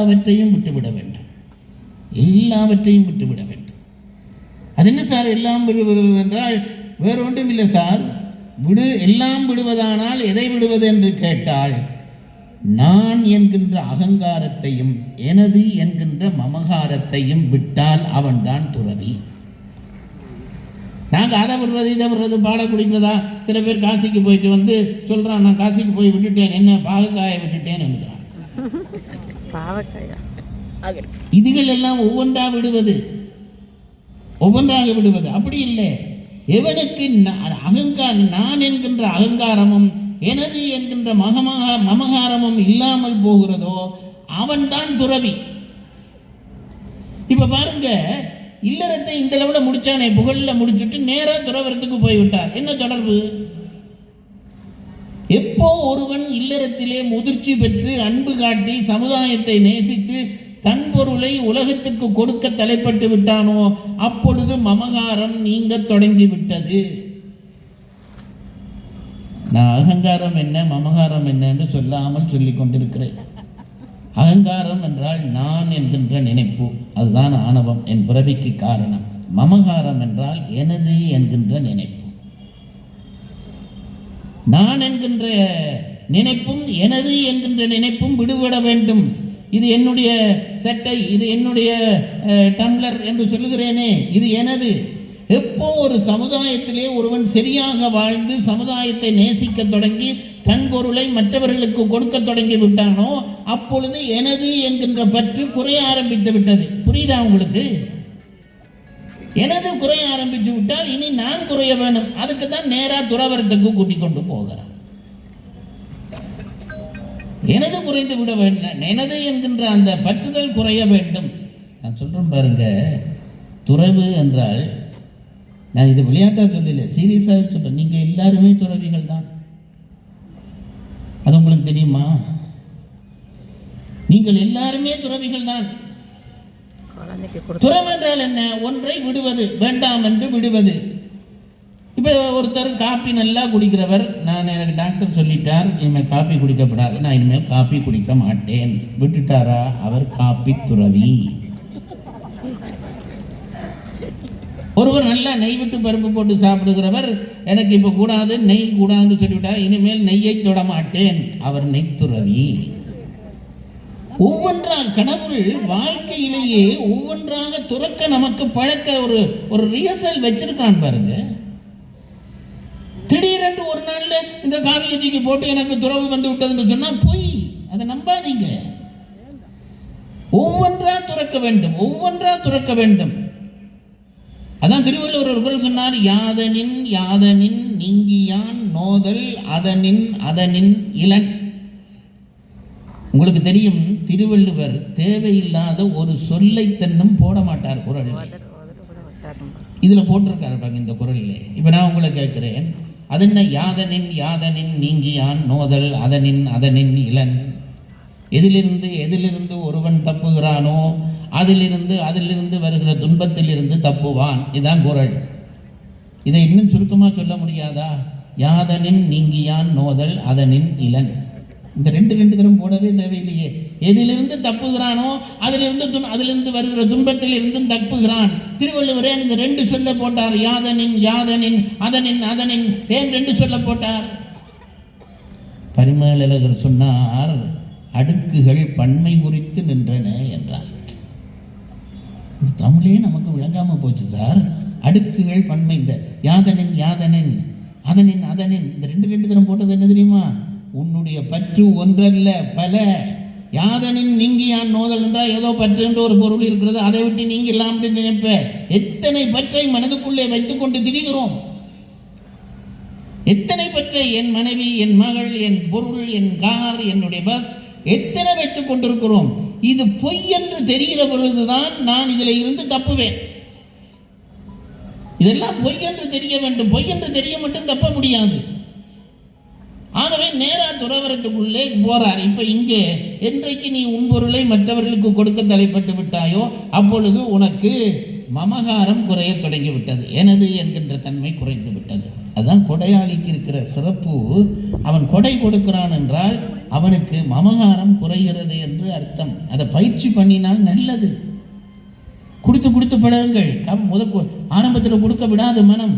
எல்லாவற்றையும் விட்டுவிட வேண்டும். எல்லாவற்றையும் விட்டுவிட வேண்டும். அது என்ன சார்? எல்லாம் விடுவது என்றால் வேறு ஒன்றும் இல்லை சார். விடு எல்லாம் விடுவதானால் எதை விடுவது என்று கேட்டால் நான் என்கின்ற அகங்காரத்தையும் எனது என்கின்ற மமகாரத்தையும் விட்டால் அவன்தான் துறவி. நாங்கள் அதை விடுறது இதை விடுறது பாட குடிக்கிறதா சில பேர் காசிக்கு போயிட்டு வந்து சொல்கிறான் நான் காசிக்கு போய் விட்டுட்டேன் என்ன பாகக்காயை விட்டுட்டேன் என்கிறான் பாவக்காயா. இதுகள் எல்லாம் ஒவ்வொன்றா விடுவது? ஒவ்வொன்றாக விடுவது? அப்படி இல்லை. எவனுக்கு ந- அகங்காரம் நான் என்கின்ற அகங்காரமும் எனது என்கின்ற மகமாக மமகாரமும் இல்லாமல் போகிறதோ அவன்தான் துறவி. இப்ப பாருங்க இல்லறத்தை இந்த லெவலில் முடிச்சானே புகழில் முடிச்சுட்டு நேராக துறவரத்துக்கு போய்விட்டார். என்ன தொடர்பு? எப்போ ஒருவன் இல்லறத்திலே முதிர்ச்சி பெற்று அன்பு காட்டி சமுதாயத்தை நேசித்து தன் பொருளை உலகத்திற்கு கொடுக்க தலைப்பட்டு விட்டானோ அப்பொழுது மமகாரம் நீங்க தொடங்கி விட்டது நான் அகங்காரம் என்ன மமகாரம் என்ன என்று சொல்லாமல் சொல்லிக் கொண்டிருக்கிறேன். அகங்காரம் என்றால் நான் என்கின்ற நினைப்பு. அதுதான் ஆணவம் என் பிறவிக்கு காரணம். மமகாரம் என்றால் எனது என்கின்ற நினைப்பு. நான் என்கின்ற நினைப்பும் எனது என்கின்ற நினைப்பும் விடுபட வேண்டும். இது என்னுடைய சட்டை இது என்னுடைய டம்ளர் என்று சொல்லுகிறேனே இது எனது. எப்போ ஒரு சமுதாயத்திலே ஒருவன் சரியாக வாழ்ந்து சமுதாயத்தை நேசிக்க தொடங்கி தன் பொருளை மற்றவர்களுக்கு கொடுக்க தொடங்கி விட்டானோ அப்பொழுது எனது என்கின்ற பற்று குறைய ஆரம்பித்து விட்டது. புரியுதா உங்களுக்கு? எனது குறைய ஆரம்பித்து விட்டால் இனி நான் குறைய வேணும். அதுக்கு தான் நேராக துறவரத்துக்கு கூட்டிக் கொண்டு போகிறான் எனது குறைந்து விட வேண்டும் எனது என்கின்ற அந்த பற்றுதல் குறைய வேண்டும். நான் சொல்கிறேன் பாருங்க. துறவு என்றால் நான் இது விளையாட்டாக சொல்லல சீரியஸாக சொல்கிறேன் நீங்கள் எல்லாருமே துறவிகள் தான். அது உங்களுக்கு தெரியுமா? நீங்கள் எல்லாருமே துறவிகள் தான். குழந்தைக்கு என்றால் என்ன? ஒன்றை விடுவது வேண்டாம் என்று விடுவது. இப்போ ஒருத்தர் காப்பி நல்லா குடிக்கிறவர் நான் எனக்கு டாக்டர் சொல்லிட்டார் இனிமேல் காப்பி குடிக்கப்படாது நான் இனிமேல் காப்பி குடிக்க மாட்டேன். விட்டுட்டாரா? அவர் காப்பி துறவி. ஒருவர் நல்லா நெய் விட்டு பருப்பு போட்டு சாப்பிடுகிறவர் எனக்கு இப்போ கூடாது நெய் கூடாதுன்னு சொல்லிவிட்டார் இனிமேல் நெய்யை தொட மாட்டேன். அவர் நெய் துறவி. ஒவ்வொன்றாக கடவுள் வாழ்க்கையிலேயே ஒவ்வொன்றாக துறக்க நமக்கு பழக்க ஒரு ஒரு ரிஹர்சல் வச்சிருக்கான் பாருங்க. திடீரென்று ஒரு நாள்ல இந்த காவியை போட்டு எனக்கு துறவு வந்து விட்டதுன்னு சொன்னா பொய் அதை நம்பாதீங்க. ஒவ்வொன்றா துறக்க வேண்டும் ஒவ்வொன்றா துறக்க வேண்டும். அதான் திருவள்ளுவர் ஒரு குரல் சொன்னார் யாதனின் யாதனின் நீங்கியான் நோதல் அதனின் அதனின் இளன் உங்களுக்கு தெரியும் திருவள்ளுவர் தேவையில்லாத ஒரு சொல்லை தன்னும் போட மாட்டார் குரல் இதில் போட்டிருக்காரு பாருங்க இந்த குரலில். இப்போ நான் உங்களை கேட்குறேன். அதென்ன யாதனின் யாதனின் நீங்கியான் நோதல் அதனின் அதனின் இளன். எதிலிருந்து எதிலிருந்து ஒருவன் தப்புகிறானோ அதிலிருந்து அதிலிருந்து வருகிற துன்பத்திலிருந்து தப்புவான். இதுதான் குரல். இதை இன்னும் சுருக்கமாக சொல்ல முடியாதா? யாதனின் நீங்கியான் நோதல் அதனின் இளன். இந்த ரெண்டு ரெண்டு தரம் போடவே தேவையில்லையே. எதிலிருந்து தப்புகிறானோ அதிலிருந்து துன் அதிலிருந்து வருகிற துன்பத்தில் இருந்தும் தப்புகிறான். திருவள்ளுவரே இந்த ரெண்டு சொல்ல போட்டார். யாதனின் யாதனின் அதனின் அதனின். ஏன் ரெண்டு சொல்ல போட்டார்? பரிமேலழகர் சொன்னார் அடுக்குகள் பன்மை குறித்து நின்றன என்றார். தமிழே நமக்கு விளங்காம போச்சு சார். அடுக்குகள் பன்மை இந்த யாதனின் யாதனின் அதனின் அதனின். இந்த ரெண்டு ரெண்டு தரம் போட்டது என்ன தெரியுமா? உன்னுடைய பற்று ஒன்றல்ல பல. யாதனின் நீங்கியான் நோதல் என்றால் ஏதோ பற்று என்று ஒரு பொருள் இருக்கிறது அதை விட்டு நீங்க அப்படின்னு நினைப்ப. எத்தனை பற்றை மனதுக்குள்ளே வைத்துக்கொண்டு திரிகிறோம்? எத்தனை பற்றை என் மனைவி என் மகள் என் பொருள் என் கார் என்னுடைய பஸ் எத்தனை வைத்துக் கொண்டிருக்கிறோம்? இது பொய் என்று தெரிகிற பொழுதுதான் நான் இதில் இருந்து தப்புவேன். இதெல்லாம் பொய் என்று தெரிய வேண்டும். பொய் என்று தெரிய மட்டும் தப்ப முடியாது. ஆகவே நேரா துறவரத்துக்குள்ளே போறார். இப்ப இங்கே என்றைக்கு நீ உன் பொருளை மற்றவர்களுக்கு கொடுக்க தலைப்பட்டு விட்டாயோ அப்பொழுது உனக்கு மமகாரம் குறைய தொடங்கிவிட்டது. எனது என்கின்ற தன்மை குறைந்து விட்டது. அதுதான் கொடையாளிக்கு இருக்கிற சிறப்பு. அவன் கொடை கொடுக்கிறான் என்றால் அவனுக்கு மமகாரம் குறைகிறது என்று அர்த்தம். அதை பயிற்சி பண்ணினால் நல்லது. கொடுத்து கொடுத்து பழகுங்கள். முத ஆரம்பத்தில் கொடுக்க விடாது மனம்.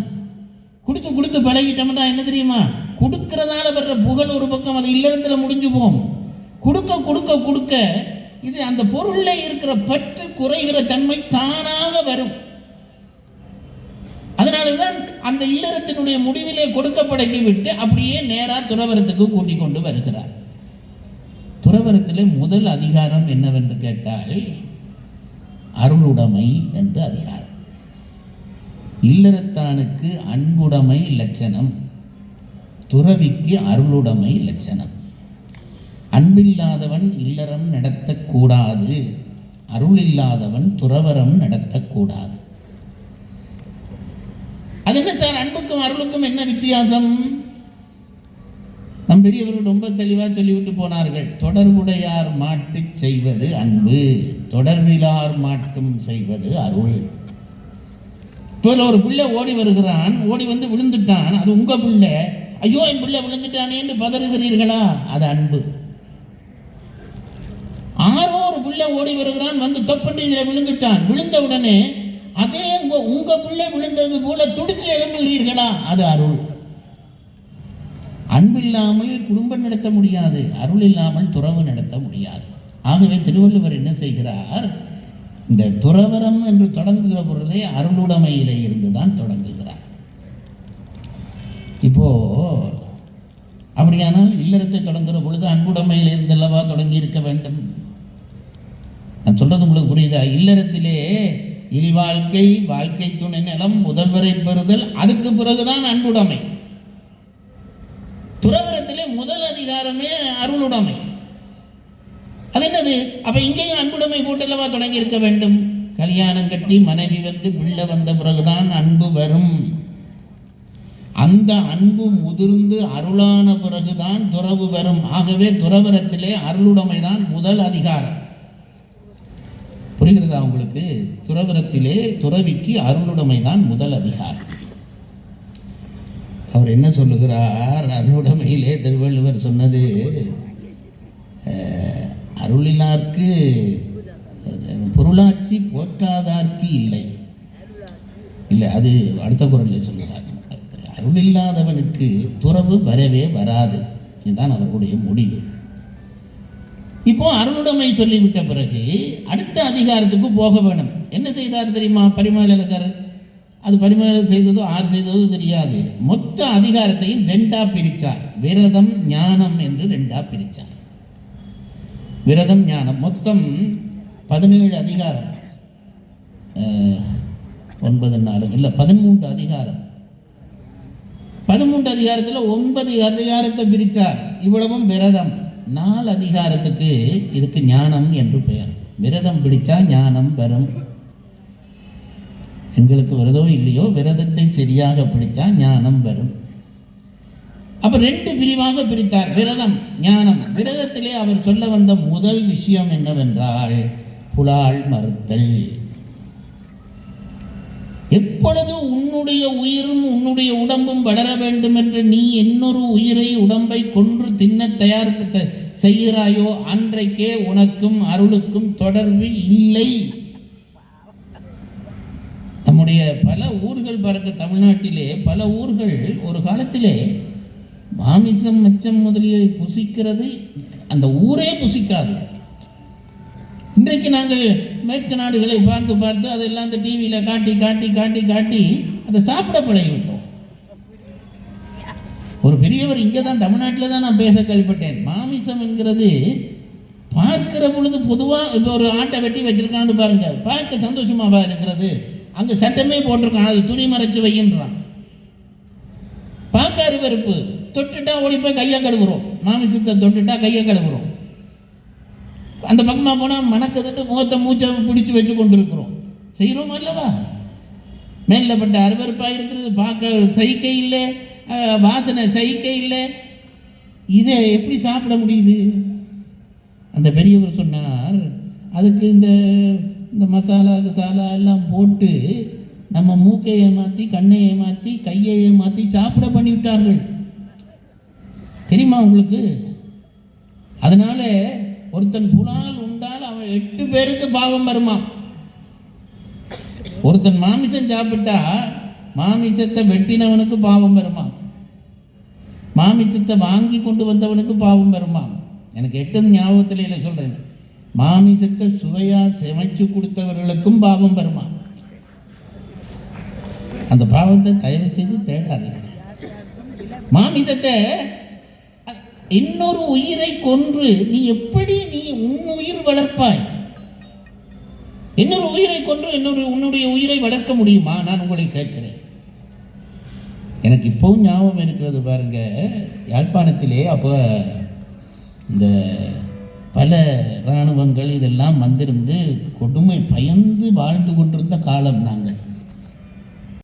கொடுத்து கொடுத்து பழகிட்டோம்னா என்ன தெரியுமா? கொடுக்கறதால வர்ற புகழ் ஒரு பக்கம் அது இல்லறத்தில் முடிஞ்சு போகும். கொடுக்க கொடுக்க கொடுக்க இது அந்த பொருளில் இருக்கிற பற்று குறைகிற தன்மை தானாக வரும். அதனாலதான் அந்த இல்லறத்தினுடைய முடிவிலே கொடுக்கப்படக்கி விட்டு அப்படியே நேராக துறவரத்துக்கு கூட்டிக் கொண்டு வருகிறார். துறவரத்திலே முதல் அதிகாரம் என்னவென்று கேட்டால் அருளுடைமை என்று அதிகாரம். இல்லறத்தானுக்கு அன்புடைமை லட்சணம். துறவிக்கு அருளுடைமை லட்சணம் அன்பில்லாதவன் இல்லறம் நடத்தக்கூடாது அருள் இல்லாதவன் துறவரம் நடத்தக்கூடாது அது என்ன சார்? அன்புக்கும் அருளுக்கும் என்ன வித்தியாசம்? நம் பெரியவர்கள் ரொம்ப தெளிவாக சொல்லிவிட்டு போனார்கள். தொடர்புடையார் மாட்டு செய்வது அன்பு தொடர்பிலார் மாட்டும் செய்வது அருள். இப்போ ஒரு பிள்ளை ஓடி வருகிறான் ஓடி வந்து விழுந்துட்டான். அது உங்கள் பிள்ளை. ஐயோ என் பிள்ளை விழுந்துட்டானே என்று பதறுகிறீர்களா? அது அன்பு. ஆரோ ஒரு பிள்ளை ஓடி வருகிறான் வந்து தொப்பண்டு இதில் விழுந்துட்டான். விழுந்த உடனே அதே உங்க உங்க பிள்ளை விழுந்தது போல துடிச்சு எழும்புகிறீர்களா? அது அருள். அன்பு இல்லாமல் குடும்பம் நடத்த முடியாது. அருள் இல்லாமல் துறவு நடத்த முடியாது. ஆகவே திருவள்ளுவர் என்ன செய்கிறார்? இந்த துறவரம் என்று தொடங்குகிற பொழுதே அருளுடைமையிலே இருந்து தான் தொடங்குகிறார். இப்போ அப்படியானால் இல்லறத்தை தொடங்குகிற பொழுது அன்புடைமையில் இருந்தல்லவா தொடங்கி இருக்க வேண்டும்? நான் சொல்றது உங்களுக்கு புரியுதா? இல்லறத்திலே இல்வாழ்க்கை வாழ்க்கை துணை நிலம் முதல்வரை பெறுதல் அதுக்கு பிறகுதான் அன்புடைமை. துறவரத்திலே முதல் அதிகாரமே அருளுடைமை. அது என்னது? அப்போ இங்கேயும் அன்புடைமை போட்டல்லவா தொடங்கி இருக்க வேண்டும்? கல்யாணம் கட்டி மனைவி வந்து பிள்ளை வந்த பிறகுதான் அன்பு வரும். அந்த அன்பு முதிர்ந்து அருளான பிறகுதான் துறவு வரும் ஆகவே துறவரத்திலே அருளுடைமை தான் முதல் அதிகாரம். புரிகிறதா உங்களுக்கு? துறவரத்திலே துறவிக்கு அருளுடைமை தான் முதல் அதிகாரம். அவர் என்ன சொல்லுகிறார்? அருளுடைமையிலே திருவள்ளுவர் சொன்னது அருளினார்க்கு பொருளாட்சி போற்றாதார்க்கு இல்லை. இல்லை அது அடுத்த குரலில் சொல்லுகிறார். அருள் இல்லாதவனுக்கு துறவு வரவே வராது. இதுதான் அவர்களுடைய முடிவு. இப்போ அருளுடைமை சொல்லிவிட்ட பிறகு அடுத்த அதிகாரத்துக்கு போக வேணும். என்ன செய்தார் தெரியுமா பரிமாளகர் அது பரிமாளம் செய்ததோ ஆறு செய்ததோ தெரியாது. மொத்த அதிகாரத்தையும் ரெண்டா பிரித்தார் விரதம் ஞானம் என்று ரெண்டா பிரித்தார் விரதம் ஞானம். மொத்தம் பதினேழு அதிகாரம். ஒன்பது நாலு இல்லை பதிமூன்று அதிகாரம். பதிமூன்று அதிகாரத்தில் ஒன்பது அதிகாரத்தை பிரித்தார் இவ்வளவும் விரதம். நாலு அதிகாரத்துக்கு இதுக்கு ஞானம் என்று பெயர். விரதம் பிடிச்சா ஞானம் வரும். எங்களுக்கு வருதோ இல்லையோ விரதத்தை சரியாக பிடிச்சா ஞானம் வரும். அப்ப ரெண்டு பிரிவாக பிரித்தார். விரதம் ஞானம். விரதத்திலே அவர் சொல்ல வந்த முதல் விஷயம் என்னவென்றால் புலால் மறுத்தல். எப்பொழுது உன்னுடைய உயிரும் உன்னுடைய உடம்பும் வளர வேண்டும் என்று நீ இன்னொரு உயிரை உடம்பை கொன்று தின்ன தயார் த- செய்கிறாயோ அன்றைக்கே உனக்கும் அருளுக்கும் தொடர்பு இல்லை. நம்முடைய பல ஊர்கள் பாருங்க தமிழ்நாட்டிலே பல ஊர்கள் ஒரு காலத்திலே மாமிசம் மச்சம் முதலியை புசிக்கிறது. அந்த ஊரே புசிக்காது. இன்றைக்கு நாங்கள் மேற்கு நாடுகளை பார்த்து பார்த்து அதெல்லாம் அந்த டிவியில் காட்டி காட்டி காட்டி காட்டி அதை சாப்பிட பழகிவிட்டோம். ஒரு பெரியவர் இங்கே தான் தமிழ்நாட்டில் தான் நான் பேச கேள்விப்பட்டேன். மாமிசம் என்கிறது பார்க்கிற பொழுது பொதுவாக இப்போ ஒரு ஆட்டை வெட்டி வச்சிருக்கான்னு பாருங்க. பார்க்க சந்தோஷமாவா இருக்கிறது? அங்கே சட்டமே போட்டிருக்கான். அது துணி மறைச்சு வையின்றான். பார்க்க அறிவறுப்பு தொட்டுட்டா ஓடி போய் கையை கழுவுறோம். மாமிசத்தை தொட்டுட்டா கையை கழுவுறோம். அந்த பக்கமாக போனால் மணக்கதட்டு முகத்தை மூச்சை பிடிச்சி வச்சு கொண்டு இருக்கிறோம் செய்கிறோம் அல்லவா மேலில் பட்ட அருவறுப்பாக இருக்கிறது பார்க்க சைக்கை இல்லை வாசனை சைக்கை இல்லை. இதை எப்படி சாப்பிட முடியுது? அந்த பெரியவர் சொன்னார் அதுக்கு இந்த இந்த மசாலா கிசாலா எல்லாம் போட்டு நம்ம மூக்கை ஏமாற்றி கண்ணை ஏமாற்றி கையை ஏமாற்றி சாப்பிட பண்ணிவிட்டார்கள். தெரியுமா உங்களுக்கு? அதனால் ஒருத்தன் புலால் உண்டால் அவன் எட்டு பேருக்கு பாவம் வருமா? ஒருத்தன் மாமிசம் சாப்பிட்டா மாமிசத்தை வெட்டினவனுக்கு பாவம் வருமா? மாமிசத்தை வாங்கி கொண்டு வந்தவனுக்கு பாவம் வருமா? எனக்கு எட்டும் ஞாபகத்தில் இல்லை சொல்கிறேன் மாமிசத்தை சுவையாக சமைச்சு கொடுத்தவர்களுக்கும் பாவம் வருமா? அந்த பாவத்தை தயவு செய்து தேடாதீங்க மாமிசத்தை இன்னொரு உயிரை கொன்று நீ எப்படி நீ உன் உயிர் வளர்ப்பாய்? இன்னொரு உயிரை கொன்று இன்னொரு உன்னுடைய உயிரை வளர்க்க முடியுமா? நான் உங்களை கேட்கிறேன். எனக்கு இப்போவும் ஞாபகம் இருக்கிறது பாருங்க. யாழ்ப்பாணத்திலே அப்போ இந்த பல இராணுவங்கள் இதெல்லாம் வந்திருந்து கொடுமை பயந்து வாழ்ந்து கொண்டிருந்த காலம் நாங்கள்.